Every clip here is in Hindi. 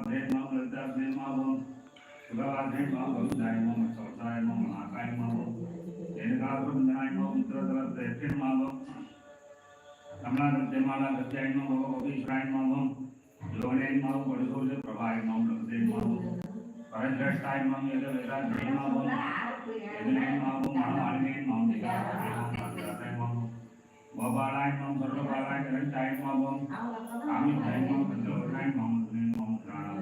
शिवाभ्रेण मम मम शिवाभ्रेण मम मम सौसाय मम महाकाय मम रेणुकावृंदाय मम मित्रतलत्रेण मम कमलागत्यमाला गत्याय मम मम योगने मम वडसूर्य प्रभाय मम लभते मम परश्रेष्ठाय मम यद वेदाध्याय मम यदने मम महामालिने मम दिगाय मम गोपालाय मम निरंताय मम कामिताय मम पंचवरणाय मम प्राणाय मम तत्ते मम धनात्मजाय मम मम मायने मम सुदृष्टि मम सुदृष्टि मम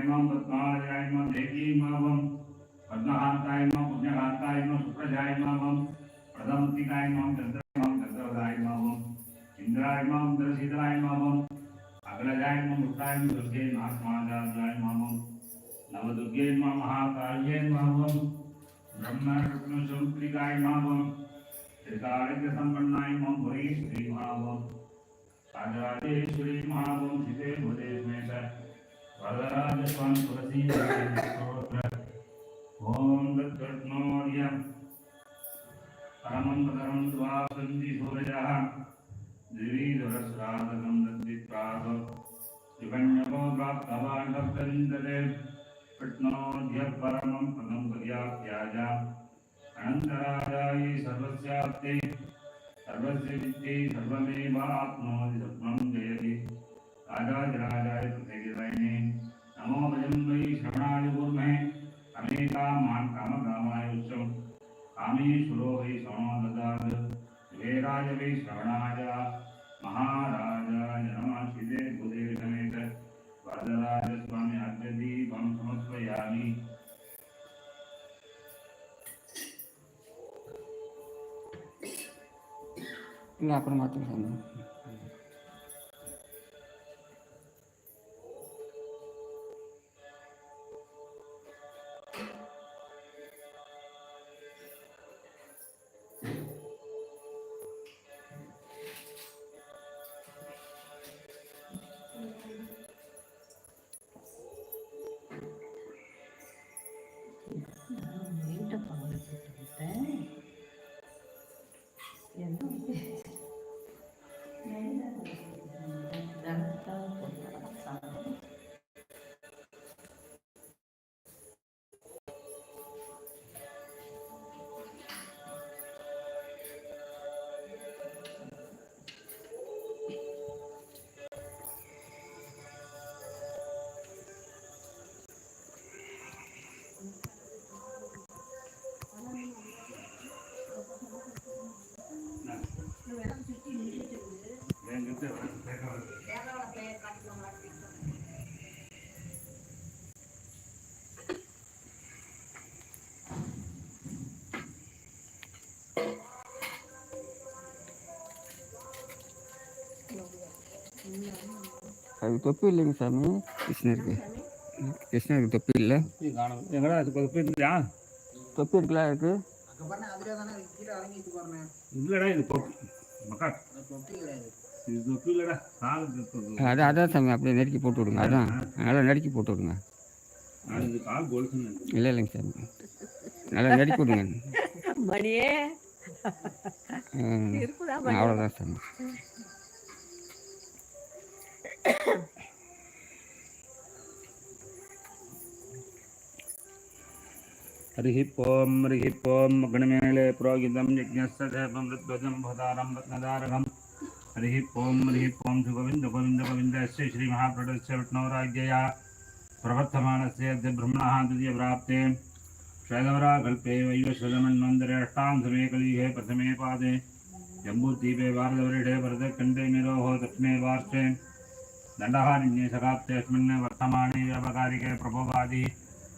मम चन्द्राय मम चन्द्रवदाय मम इन्द्राय मम इंद्रशीलाय मम अग्रजाय मम उत्ताय मम दुर्गे नाथमाजाय मम नवदुर्गे मम महाकाल्ये मम ब्रह्मरुक्मशूत्रिकाय मम त्रिकालिकसम्पन्नाय मम भुरि श्री मम राजराजेश्वरी महावं हिते भुजे स्मेत वरदराजस्वां तुलसी स्तोत्र ॐ दत्तर्णोर्य परमं पदरं द्वासन्ति सूरजः द्विवीधरस्रादकं दद्वित्राः शिवन्यको प्राप्तवान् भक्तविन्दते कृष्णोऽद्य परमं पदं पर्याप्याज अनन्तराजायै सर्वस्याप्ते सर्वस्य विद्ये सर्वमेवाप्नोति सर्वं जयति राजाधिराजाय कृतगिरवै नमो भजं वै श्रवणाय गुरुमहे अमेका मान् कामकामाय उच्चं। कामेश्वरो वै श्रवणो ददाद वेराज वै श्रवणाय। महाराजाय नमाशिते भूदेव समेत वरदराजस्वामि अग्रदीपं समर्पयामि। आपण मात्र सांगू அதுக்கு தொப்பி இல்லைங்க சாமி. கிருஷ்ணருக்கு கிருஷ்ணருக்கு தொப்பி இல்லை. எங்கடா அது தொப்பி இல்லையா தொப்பி இருக்குல்ல இருக்கு. இல்லடா இது தொப்பி. அதான் அதான் சாமி அப்படியே நெருக்கி போட்டு விடுங்க. அதான். நல்லா நெருக்கி போட்டு விடுங்க. இல்லை இல்லைங்க சாமி. நல்லா நெருக்கி விடுங்க மணியே. அவ்வளோதான் சாமி हरिः ॐ हरिः ॐ गणमेले पुरोहितं यज्ञस्य देवं ऋद्वजं भदारं रत्नदारकं हरिः ॐ हरिः ॐ सुगोविन्द गोविन्द गोविन्दस्य श्रीमहाप्रभुस्य विष्णोराज्ञया प्रवर्तमानस्य अद्य ब्रह्मणः द्वितीयप्राप्ते श्वेतवरा कल्पे वैवश्वतमन्वन्तरे अष्टां समे कलिगे प्रथमे पादे जम्बूद्वीपे भारतवर्षे भरतखण्डे मेरोः दक्षिणे पार्श्वे दण्डः निन्ये वर्तमाने व्यापकारिके प्रभोगादि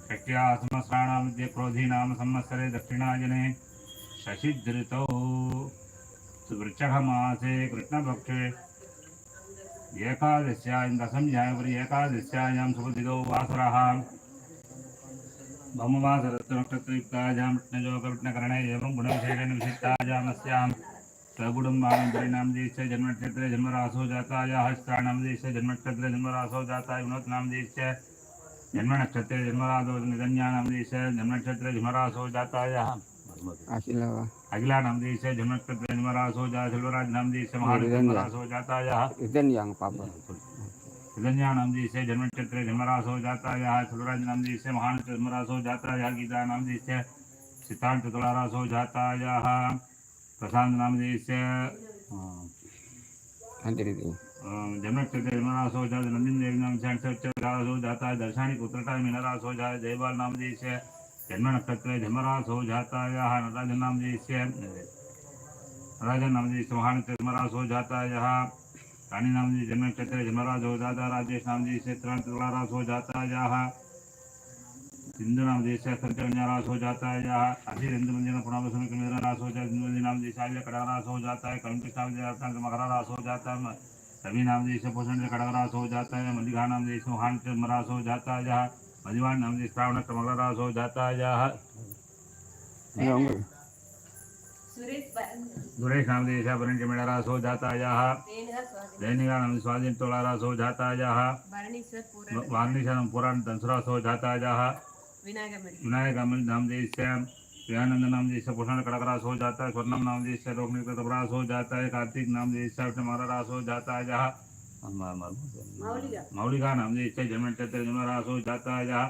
षष्ट्या संवत्सराणां मध्ये क्रोधीनाम संवत्सरे दक्षिणायने शशिधृतौ वृक्षकमासे कृष्णपक्षे एकादश्यां दशम्यापरि एकादश्यायां सुबुधितो वासरः। भौमवासरत्नक्षत्रयुक्तायां विष्णुजोगविष्णकरणे एवं गुणविशेषेण विशिष्टायामस्यां सगुडम्बानन्तरिणां देशे जन्मक्षेत्रे जन्मरासो जातायाः जन्मक्षेत्रे जन्मरासो जाताय विनोत्नां देशे जन्मनक्षत्रे जन्मरासो निधन्यानां देशे जन्मक्षेत्रे जन्मरासो जातायाः अखिलानां देशे जन्मक्षेत्रे जन्मरासो जा सेल्वराजनां देशे महाराजन्मरासो इधन yang papa विदन्यानां देशे जन्मक्षेत्रे जन्मरासो जातायाः सुरराजनां देशे महान जन्मरासो जातायाः गीतानां देशे सिद्धान्ततुलारासो जातायाः प्रशान्तनां देशे nanti itu जन्मक्षेत्रे जन्मरासो जात नन्दिन देवीनां शांसो जाताय दर्शानि पुत्रटाय मीनरासो जाय जयपाल नाम देशे जन्मनक्षत्रे जन्मरासो जातायाः नटराजनां देशे नटराजन नाम देशे महानक्षत्रे जन्मरासो जातायाः रानी नाम देशे जन्मनक्षत्रे जन्मरासो जाता, राजेश नाम देशे तुलारासो जातायाः सिंधु नाम देशे संचरण्यारासो जातायाः अधीरेन्द्रमंदिर पुनः जात नाम देशाय कडारासो जाताय कलंकृष्ण नाम मकरारासो जाता है रवि नाम देश पोषण से खड़गरास हो जाता है मलिका नाम देश मोहान से मरास हो जाता है जहाँ मदिवान नाम देश श्रावण से मकरास हो जाता है जहाँ नाम देश मेड़ारास हो जाता है जहाँ रेणुका नाम स्वाधीन तोलारास हो जाता है जहाँ भरणीश्वर पूरण। दंसरास हो जाता है जहाँ विनायक अमिल नाम देश से प्रियानंद नाम देश से पोषण कड़करास हो जाता है। स्वर्णम नाम देश से रोकने का तबरास हो जाता है। कार्तिक नाम देश से मरारास हो जाता है जहाँ मौलिका। नाम देश से जन्म क्षेत्र जन्मरास हो जाता है जहाँ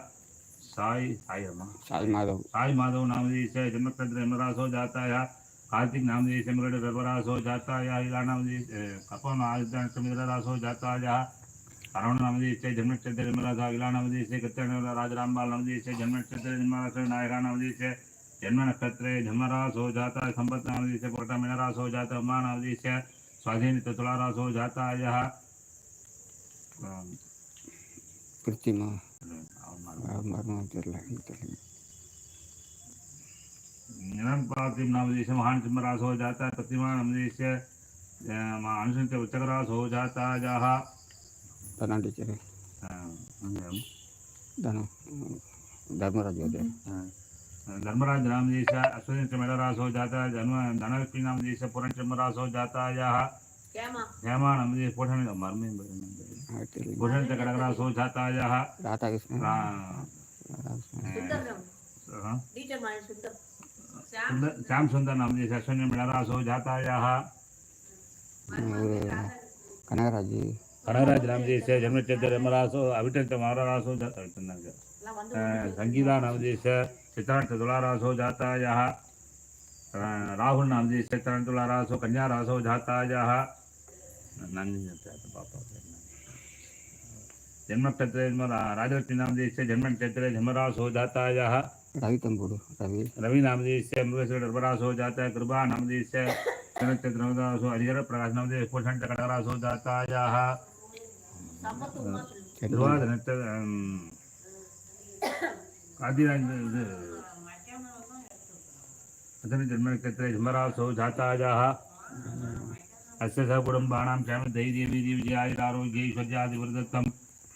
साई साई अम्मा। saat malam साई माधव नाम से जन्मक्षेत्र जन्मरास हो जाता है कार्तिक नाम से मृड गर्भरास हो जाता है इला नाम कपन हो जाता है अरुण नाम से जन्मक्षेत्र जन्मरास इला नाम से कृत्य राजरामबाल नाम से जन्मक्षेत्र जन्मरास नायका नाम से जन्म नक्षत्र जन्मरास हो जाता है संपत नाम से पोटा मीनरास हो जाता उमा नाम से स्वाधीन तुलारास हो जाता यह pertima malam terlalu terlalu निरंक पार्थिव नामदेश महान सिंहरास हो जाता है प्रतिमा नामदेश अनुसंत उच्चकरास हो जाता है जहाँ। dicari dan dharma raja ada Dharmaraj नामदेश Ashwin हो जाता है धनु धनलक्ष्मी नामदेश पुरण चमरास हो जाता है हेमा नामदेश पोषण मर्मे हो जाता है ke sana टीचर माने सुंदर। श्याम सुंदर श्याम सुंदर नामदेश अश्विन मेड़रास हो जाता है जहाँ karena raja कड़कराज नामदेश जन्म चैत्र जन्मरास हो अभिटंत महारास हो जाता है। ला वंदे संगीता नाम देश चित्रांत तुलारास हो जाता है यहाँ। राहुल नाम देश चित्रांत तुलारास हो कन्या रास हो जाता है यहाँ। नंदी जाता है तो पापा जन्म जन्म राजलक्ष्मी नाम देश से जन्म क्षेत्र जन्मरास हो जाता है यहाँ। रवि तंबूर बोलो रवि। रवि नामदेव से अमृत से डरबरास हो जाता है कृपा नामदेव से कनक चंद्रमदास हो हरिहर प्रकाश नामदेव पोषण टकरास हो जाता है यह ध्रुवा धनत आदि अतने जन्म क्षेत्र हिमरास हो जाता है यह अस्य सकुटुंबाणां श्याम दैदेवी दिव्यादिरारोग्यैश्वर्यादिवरदत्तम्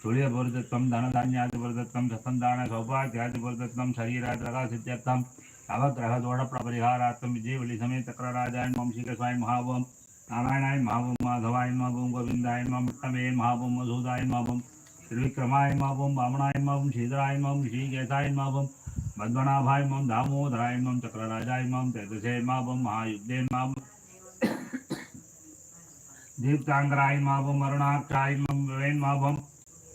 सूर्यवर्धत्वं धनधान्यादिवर्धत्वं ससन्तान सौभाग्यादिवर्धत्वं शरीराद्रगासित्यर्थम् अवग्रहदोषप्रपरिहारार्थं विजयवली समेत चक्रराजाय मम श्रीकृष्णाय महावं नारायणाय महावं माधवाय महावं गोविन्दाय मम विष्णवे महावं मधुदाय महावं त्रिविक्रमाय मावं वामनाय मावं श्रीधराय मावं श्रीकेशाय मावं पद्मनाभाय माँ दामोदराय माँ चक्रराजाय माँ तेजसे मावं महायुद्धे माँ दीप्ताङ्गराय मावं अरुणाक्षाय माँ विवेन मावं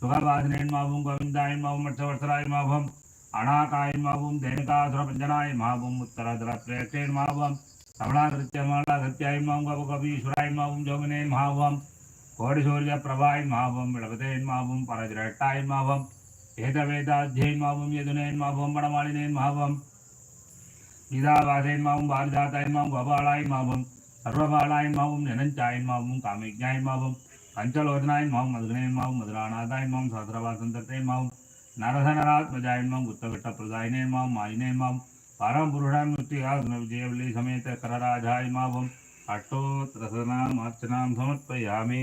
बुधनजीवी सकासुरभञ्जनायन्मावं सच्चिदानन्दपुरायणवनीदलिप्तकायन्मं नवनिधनायकायन्मावं मुधुकुन्दप्रियायन्मावं षोडशयन्मावं त्रिवाद्रयन्मावं ललिताग्नयन्मावं सुखवासिनयन्मावं गोविन्दायन्मावं वर्षवर्षरायन्मावं अणाकायन्मावं दैनिकासुरभञ्जनायन्मावं उत्तरदलप्रेक्षयन्मावं रमणाकृत्यमालाकृत्यायन्मावं गपकवीश्वरायन्मावं जोगनेन्मावं कोटिशौर्यप्रभायन्मावं विडपतेन्मावं परज्रेष्ठायन्मावं निरञ्चायन्मावं कामेज्ञायन्मावं पञ्चलोचनायन्मावं मधुगणयन्मावं मधुरानाथायन्मावं सहस्रवासन्तर्तयन्मावं नरधनरात्मजायन्मावं गुप्तविट्टप्रदायिनेन्मावं मायिनेन्मावं पारमपुरुषान् विजयवल्ली समेत अष्टोत्तरसनामार्चनां समर्पयामि।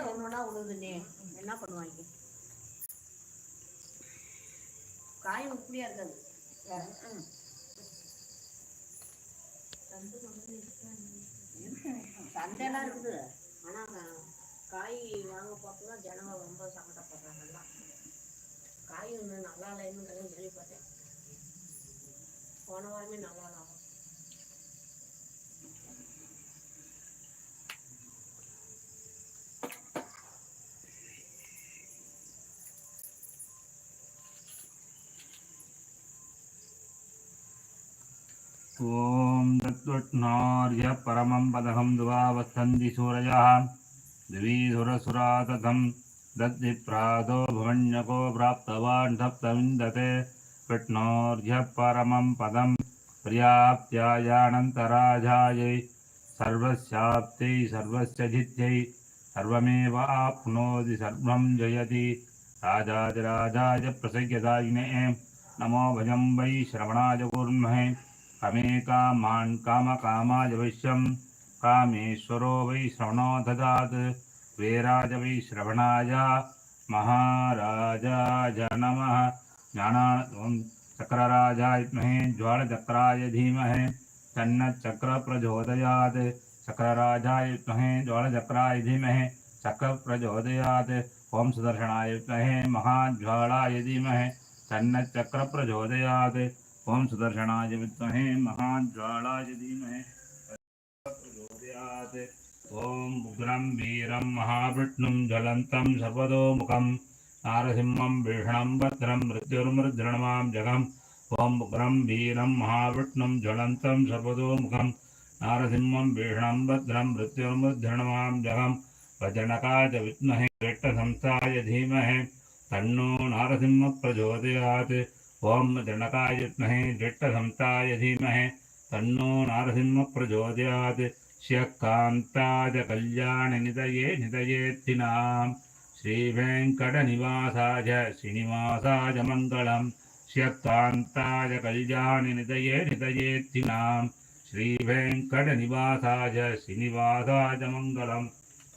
ஊத்த ஒண்ணுனா உழுதுனே. என்ன பண்ணுவாங்க? காய் உப்புலியா இருக்காது. சண்டைலாம் இருக்குது. ஆனா காய் வாங்க பார்த்து தான் ஜனங்க ரொம்ப சங்கடப்படுறாங்க எல்லாம் காய் ஒன்று நல்லா இல்லைன்னு கேள்விப்பட்டேன். போன வாரமே நல்லா ॐ तत्त्वज्ञार्य परमं पदहं द्वावस्थन्ति सूरयः द्विधुरसुरा तथं दद्विप्रादो भवन्यको प्राप्तवान् सप्तविन्दते। परमं पदं पर्याप्त्यायानन्तराजायै। सर्वस्याप्त्यै सर्वस्य जित्यै। सर्वमेवाप्नोति सर्वं जयति। राजाधिराजाय प्रसय्यदायिने नमो भजं वै श्रवणाय कुर्महे। कमे कामान् कामकामाय वैश्यं कामेश्वरो वै श्रवणो ददात्। वीराज वै श्रवणाय। महाराजाय नमः। ज्ञाना चक्रराजाय विद्महे ज्वालचक्राय धीमहि। तन्नच्चक्रप्रचोदयात्। चक्रराजाय विद्महे ज्वालचक्राय धीमहि। चक्रप्रचोदयात्। ॐ सुदर्शनाय विद्महे महाज्वालाय धीमहि। तन्नच्चक्रप्रचोदयात्। ॐ सुदर्शनाय विद्महे महाज्वालाय धीमहि। प्रचोदयात् ॐ उग्रं वीरं महाविष्णुं ज्वलन्तं सर्वतोमुखं नारसिंहं भीषणं भद्रं मृत्युर्मृद्रणमां जगम् ॐ उग्रं वीरं महाविष्णुं ज्वलन्तं सर्वतोमुखं नारसिंहं भीषणं भद्रं मृत्युर्मृद्रणमां जगम् वज्रणकाय विद्महे श्रेष्ठसंस्थाय धीमहि। तन्नो नारसिंह प्रचोदयात् ॐ जनकाय विद्महे ज्येष्ठसंस्थाय धीमहि तन्नो नारसिंह प्रचोदयात् श्यकान्ताय कल्याणनिधये निधयेत्थिनां श्रीवेङ्कटनिवासाय श्रीनिवासाय मङ्गलं श्यकान्ताय कल्याणनिधये निधयेत्थिनां श्रीवेङ्कटनिवासाय श्रीनिवासाय मङ्गलं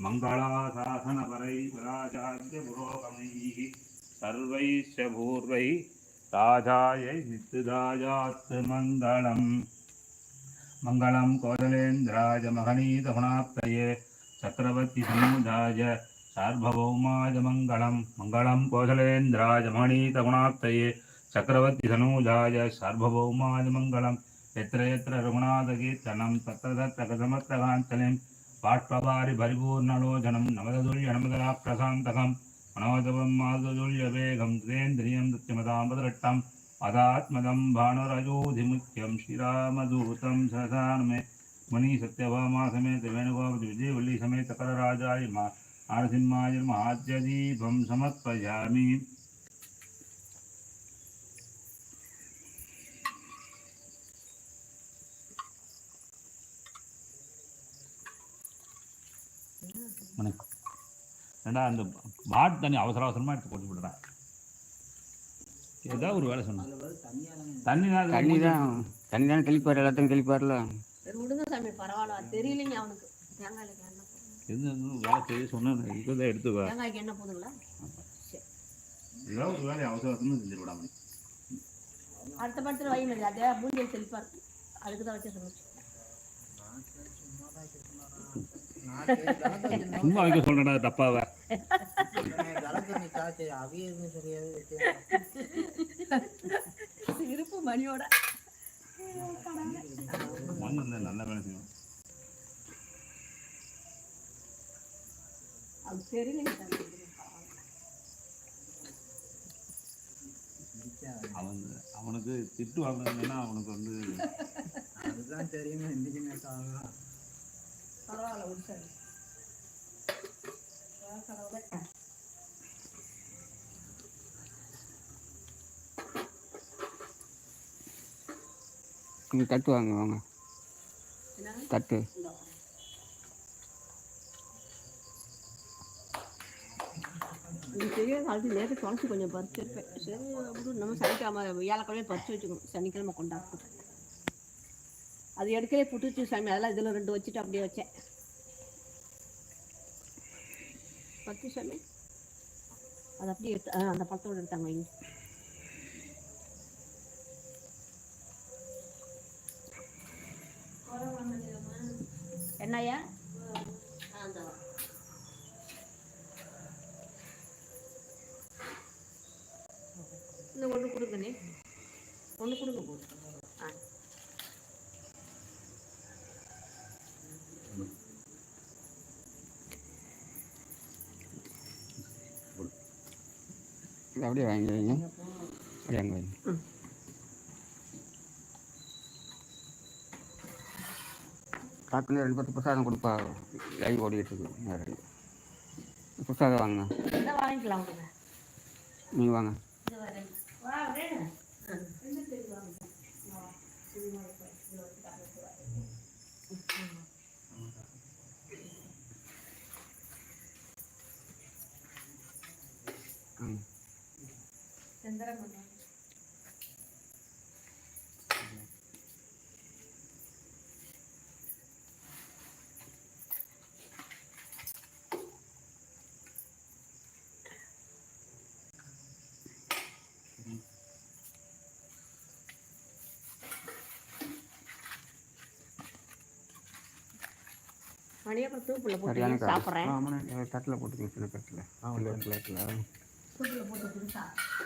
मङ्गलाशासनपरै विराजाद्य पुरोगमैः सर्वैश्च தாதாயை நித்துதாயாத்து மங்களம். மங்களம் கோதலேந்திராஜ மகனீதகுணாப்தயே சக்கரவர்த்தி சமூதாய சார்பபௌமாஜ மங்களம். மங்களம் கோதலேந்திராஜ மகனீதகுணாப்தயே சக்கரவர்த்தி சனூஜாய சார்பபௌமாஜ மங்களம். எத்திர எத்திர ரகுநாதகீர்த்தனம் தத்திர தத்திர கதமத்திரகாந்தனம் பாட்பவாரி பரிபூர்ணலோஜனம் நமததுல்ய நமதலா பிரசாந்தகம் नवदुल्यनमदराप्रशान्तकं मनोजवं माधुर्यवेगं सुरेन्द्रियं दत्यमदामदरट्टम् अदात्मदं भानुरजोधिमुख्यं श्रीरामदूतं सहसानुमे मुनि सत्यभामा समेत वेणुगोपति विजयवल्ली समेत मा नरसिंहाय महाद्यदीपं समर्पयामि ஏண்டா அந்த பாட் தண்ணி அவசர அவசரமாக எடுத்து போட்டு விடுறா ஏதோ ஒரு வேலை சொன்னேன். தண்ணி தான் தண்ணி தான். தண்ணி தானே தெளிப்பார் எல்லாத்தையும் தெளிப்பார்ல. சரி விடுங்க சாமி பரவாயில்ல தெரியலைங்க அவனுக்கு. தேங்காய்க்கு என்ன எது வேலை செய்ய சொன்னேன். இப்போ தான் எடுத்து வா. தேங்காய்க்கு என்ன போதுங்களா சரி ஏதோ ஒரு வேலையை அவசர அவசரமாக செஞ்சு விடாம. அடுத்த படத்தில் வை மாதிரி அதே பூஞ்சல் தெளிப்பார். அதுக்கு தான் வச்சு சும்மா வைக்க சொல்கிறேன்டா தப்பாவை. இருப்பு மணியோட. நல்ல வேலை செய்யும். அது தெரியலைங்க சாமி அவன் அவனுக்கு திட்டு வாங்கினா அவனுக்கு வந்து அதுதான் தெரியுமா இன்னைக்கு சாகலாம் பரவாயில்ல உடிச்சாரு இங்கே தட்டு வாங்க வாங்க. தட்டு. பெரிய காலத்து நேரத்தை தொலைச்சி கொஞ்சம் பறிச்சிருப்பேன் சரி நம்ம சனிக்கிழமை ஏழக்கிழமை பறிச்சு வச்சுக்கணும். சனிக்கிழமை கொண்டாடுறோம் அது எடுக்கலே புட்டுச்சு சாமி. அதெல்லாம் இதில் ரெண்டு வச்சுட்டு அப்படியே வச்சேன். பத்து சாமி. அது அப்படியே எடுத்து அந்த பழத்தோடு எடுத்தாங்க வைங்க. என்னய்யா அந்த இந்த ஒன்று கொடுங்க நீ ஒன்று கொடுங்க போதும் ஆ இது அப்படியே வாங்கி வைங்க அப்படியே அங்கே வைங்க. காட்டுல ரெண்டு பத்து பிரசாதம் கொடுப்பா லைவ் ஓடிக்கிட்டு இருக்கு நேரடி பிரசாதம் வாங்க வாங்கிக்கலாம் நீங்கள் வாங்க மணி அப்புறம் தூப்புல போட்டு சாப்பிட்றேன். ஆமாண்ணே. போட்டு தூக்கில போட்டு